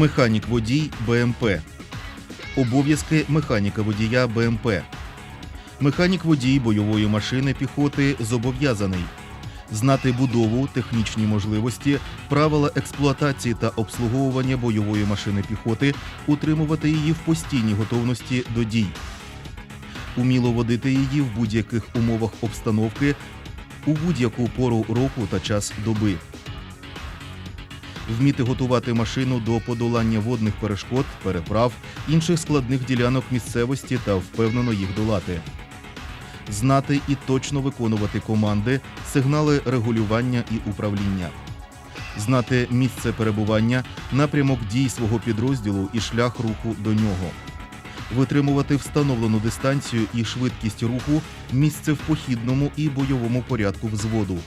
Механік водій БМП. Обов'язки механіка водія БМП. Механік водій бойової машини піхоти зобов'язаний знати будову, технічні можливості, правила експлуатації та обслуговування бойової машини піхоти, утримувати її в постійній готовності до дій, уміло водити її в будь-яких умовах обстановки у будь-яку пору року та час доби. Вміти готувати машину до подолання водних перешкод, переправ, інших складних ділянок місцевості та впевнено їх долати. Знати і точно виконувати команди, сигнали регулювання і управління. Знати місце перебування, напрямок дій свого підрозділу і шлях руху до нього. Витримувати встановлену дистанцію і швидкість руху, місце в похідному і бойовому порядку взводу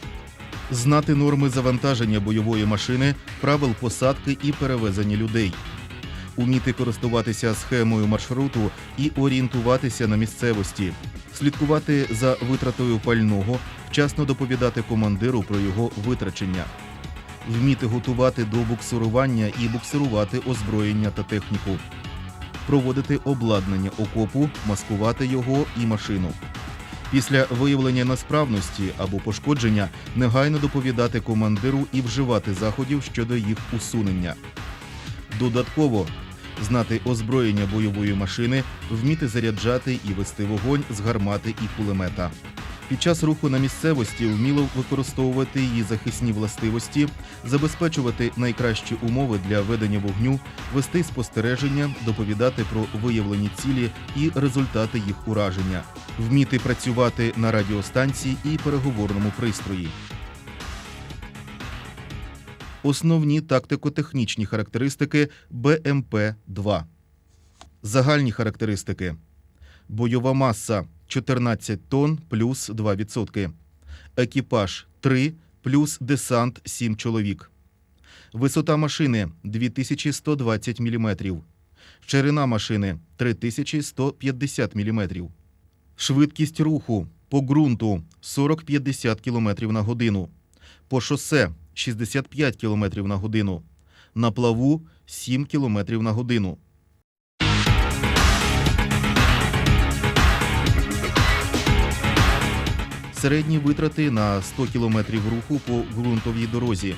знати норми завантаження бойової машини, правил посадки і перевезення людей, уміти користуватися схемою маршруту і орієнтуватися на місцевості, слідкувати за витратою пального, вчасно доповідати командиру про його витрачення, вміти готувати до буксирування і буксирувати озброєння та техніку, проводити обладнання окопу, маскувати його і машину. Після виявлення несправності або пошкодження негайно доповідати командиру і вживати заходів щодо їх усунення. Додатково знати озброєння бойової машини, вміти заряджати і вести вогонь з гармати і кулемета. Під час руху на місцевості вміло використовувати її захисні властивості, забезпечувати найкращі умови для ведення вогню, вести спостереження, доповідати про виявлені цілі і результати їх ураження, вміти працювати на радіостанції і переговорному пристрої. Основні тактико-технічні характеристики БМП-2. Загальні характеристики. Бойова маса 14 тонн плюс 2%. Екіпаж 3 плюс десант 7 чоловік. Висота машини 2120 мм. Ширина машини 3150 мм. Швидкість руху по ґрунту 40-50 км на годину. По шосе 65 км на годину. На плаву 7 км на годину. Середні витрати на 100 км руху по ґрунтовій дорозі.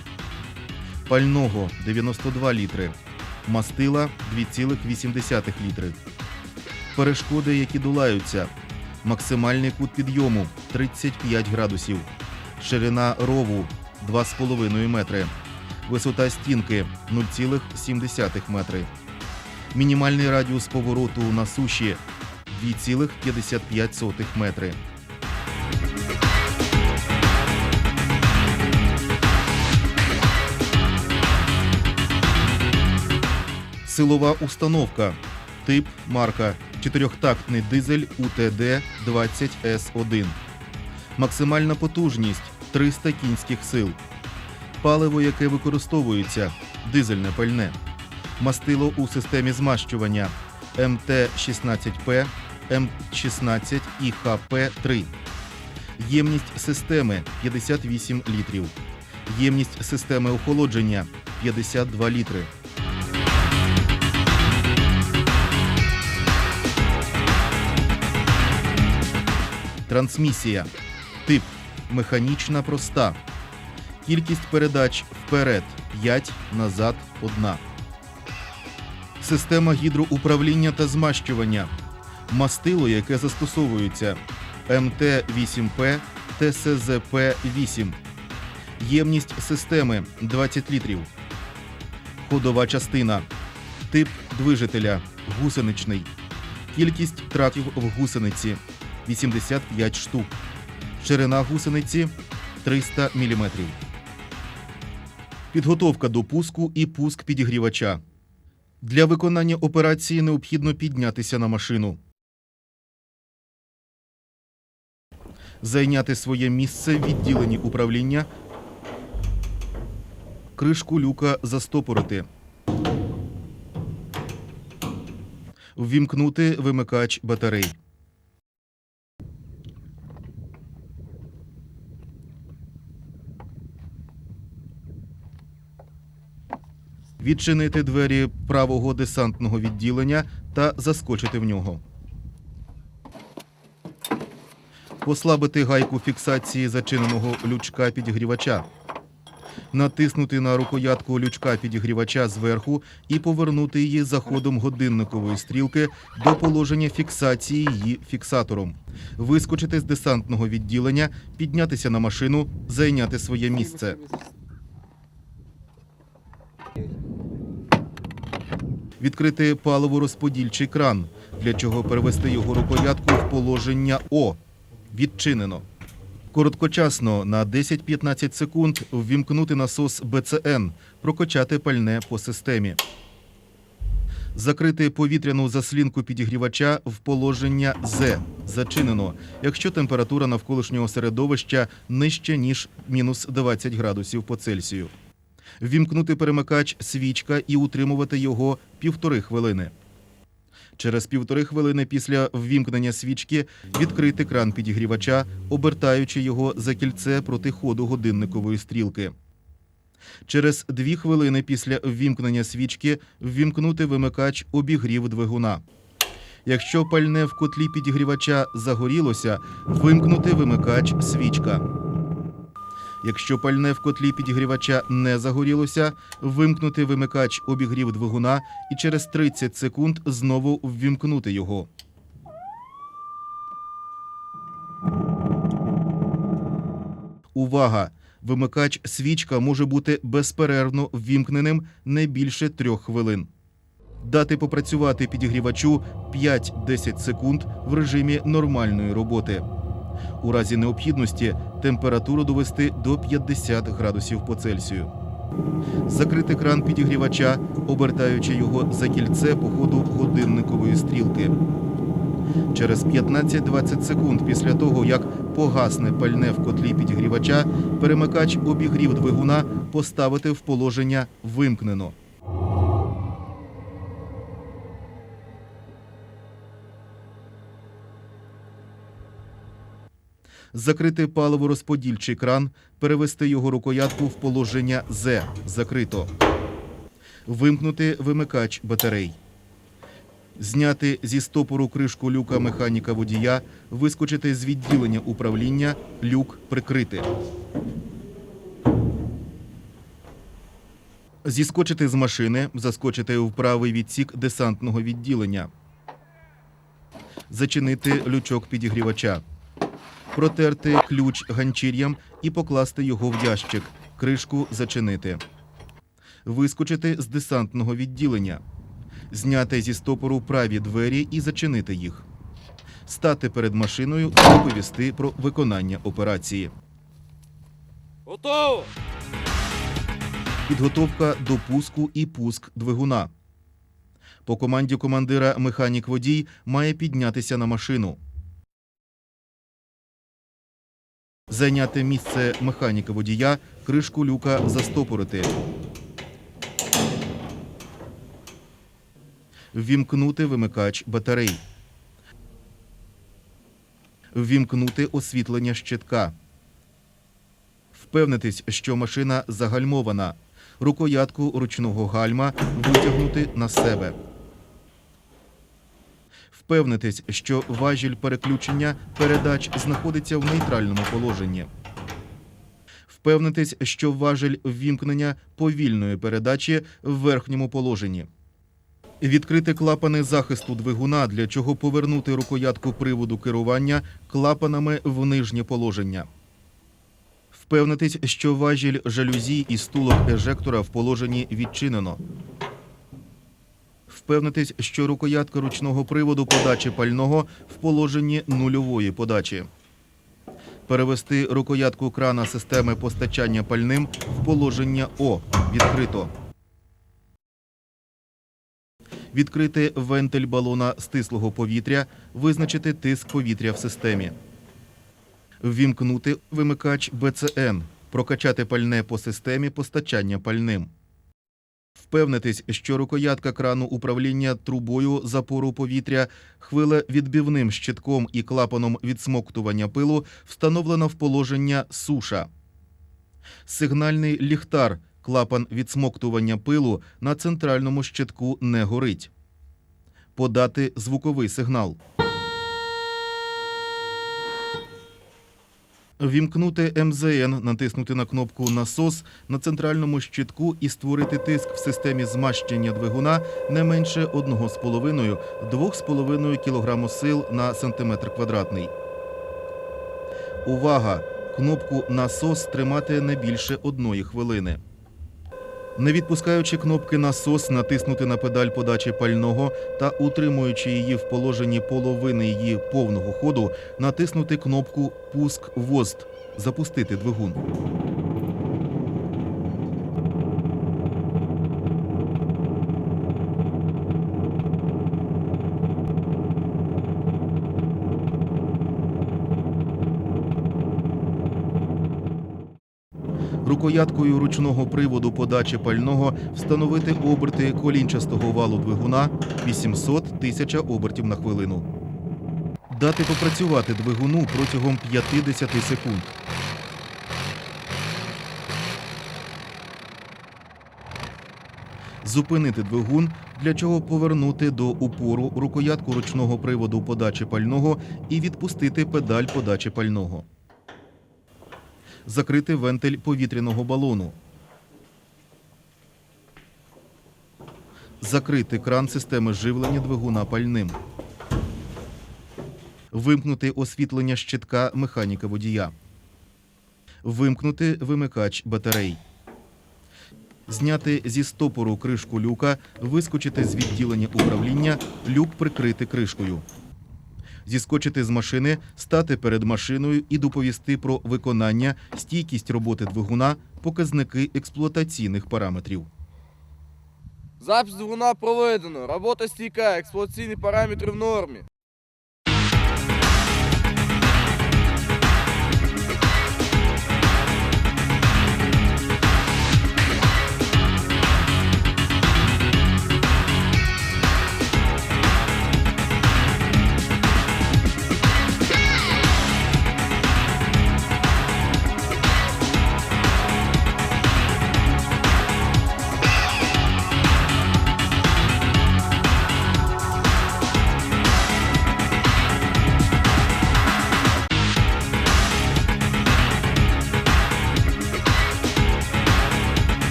Пального 92 літри. Мастила 2,8 літри. Перешкоди, які долаються. Максимальний кут підйому 35 градусів. Ширина рову 2,5 метри. Висота стінки 0,7 метри. Мінімальний радіус повороту на суші 2,55 метри. Силова установка. Тип марка. Чотирьохтактний дизель УТД 20С1. Максимальна потужність 300 кінських сил. Паливо, яке використовується дизельне пальне. Мастило у системі змащування МТ-16П, М16 і ХП-3. Ємність системи 58 літрів. Ємність системи охолодження 52 літри. Трансмісія. Тип механічна проста. Кількість передач вперед 5, назад 1. Система гідроуправління та змащування. Мастило, яке застосовується МТ-8П ТСЗП-8. Ємність системи 20 літрів. Ходова частина. Тип движителя гусеничний. Кількість траків в гусениці 85 штук. Ширина гусениці 300 мм. Підготовка до пуску і пуск підігрівача. Для виконання операції необхідно піднятися на машину. Зайняти своє місце в відділенні управління. Кришку люка застопорити. Ввімкнути вимикач батарей. Відчинити двері правого десантного відділення та заскочити в нього. Послабити гайку фіксації зачиненого лючка підігрівача. Натиснути на рукоятку лючка підігрівача зверху і повернути її за ходом годинникової стрілки до положення фіксації її фіксатором. Вискочити з десантного відділення, піднятися на машину, зайняти своє місце. Відкрити паливорозподільчий кран, для чого перевести його рукоятку в положення О. Відчинено. Короткочасно на 10-15 секунд ввімкнути насос БЦН, прокачати пальне по системі. Закрити повітряну заслінку підігрівача в положення З. Зачинено, якщо температура навколишнього середовища нижче, ніж мінус 20 градусів по Цельсію. Ввімкнути перемикач свічка і утримувати його півтори хвилини. Через півтори хвилини після ввімкнення свічки відкрити кран підігрівача, обертаючи його за кільце проти ходу годинникової стрілки. Через дві хвилини після ввімкнення свічки ввімкнути вимикач обігрів двигуна. Якщо пальне в котлі підігрівача загорілося, вимкнути вимикач свічка. Якщо пальне в котлі підігрівача не загорілося, вимкнути вимикач обігрів двигуна і через 30 секунд знову ввімкнути його. Увага! Вимикач свічка може бути безперервно ввімкненим не більше трьох хвилин. Дати попрацювати підігрівачу 5-10 секунд в режимі нормальної роботи. У разі необхідності температуру довести до 50 градусів по Цельсію. Закрити кран підігрівача, обертаючи його за кільце по ходу годинникової стрілки. Через 15-20 секунд після того, як погасне пальне в котлі підігрівача, перемикач обігрів двигуна поставити в положення вимкнено. Закрити паливорозподільчий кран, перевести його рукоятку в положення З закрито. Вимкнути вимикач батарей. Зняти зі стопору кришку люка механіка водія, вискочити з відділення управління, люк прикрити. Зіскочити з машини, заскочити в правий відсік десантного відділення. Зачинити лючок підігрівача. Протерти ключ ганчір'ям і покласти його в ящик. Кришку зачинити. Вискочити з десантного відділення. Зняти зі стопору праві двері і зачинити їх. Стати перед машиною і доповісти про виконання операції. Готово! Підготовка до пуску і пуск двигуна. По команді командира механік-водій має піднятися на машину. Зайняти місце механіка-водія, кришку люка застопорити. Ввімкнути вимикач батарей. Ввімкнути освітлення щитка. Впевнитись, що машина загальмована. Рукоятку ручного гальма витягнути на себе. Впевнитись, що важіль переключення передач знаходиться в нейтральному положенні. Впевнитись, що важіль ввімкнення повільної передачі в верхньому положенні. Відкрити клапани захисту двигуна, для чого повернути рукоятку приводу керування клапанами в нижнє положення. Впевнитись, що важіль жалюзі і стулок ежектора в положенні відчинено. Впевнитись, що рукоятка ручного приводу подачі пального в положенні нульової подачі. Перевести рукоятку крана системи постачання пальним в положення О. Відкрито. Відкрити вентиль балона стислого повітря, визначити тиск повітря в системі. Ввімкнути вимикач БЦН, прокачати пальне по системі постачання пальним. Впевнитись, що рукоятка крану управління трубою запору повітря хвилевідбивним щитком і клапаном відсмоктування пилу встановлена в положення суша. Сигнальний ліхтар Клапан відсмоктування пилу на центральному щитку не горить. Подати звуковий сигнал. Вімкнути МЗН, натиснути на кнопку Насос на центральному щитку і створити тиск в системі змащення двигуна не менше 1,5-2,5 кг сил на сантиметр квадратний. Увага! Кнопку Насос тримати не більше одної хвилини. Не відпускаючи кнопки насос, натиснути на педаль подачі пального та утримуючи її в положенні половини її повного ходу, натиснути кнопку Пуск ВОЗД, запустити двигун. Рукояткою ручного приводу подачі пального встановити оберти колінчастого валу двигуна 800 тисяча обертів на хвилину. Дати попрацювати двигуну протягом 50 секунд. Зупинити двигун, для чого повернути до упору рукоятку ручного приводу подачі пального і відпустити педаль подачі пального закрити вентиль повітряного балону, закрити кран системи живлення двигуна пальним, вимкнути освітлення щитка механіка водія, вимкнути вимикач батарей. Зняти зі стопору кришку люка, вискочити з відділення управління, люк прикрити кришкою зіскочити з машини, стати перед машиною і доповісти про виконання, стійкість роботи двигуна, показники експлуатаційних параметрів. Запис двигуна проведено. Робота стійка, експлуатаційні параметри в нормі.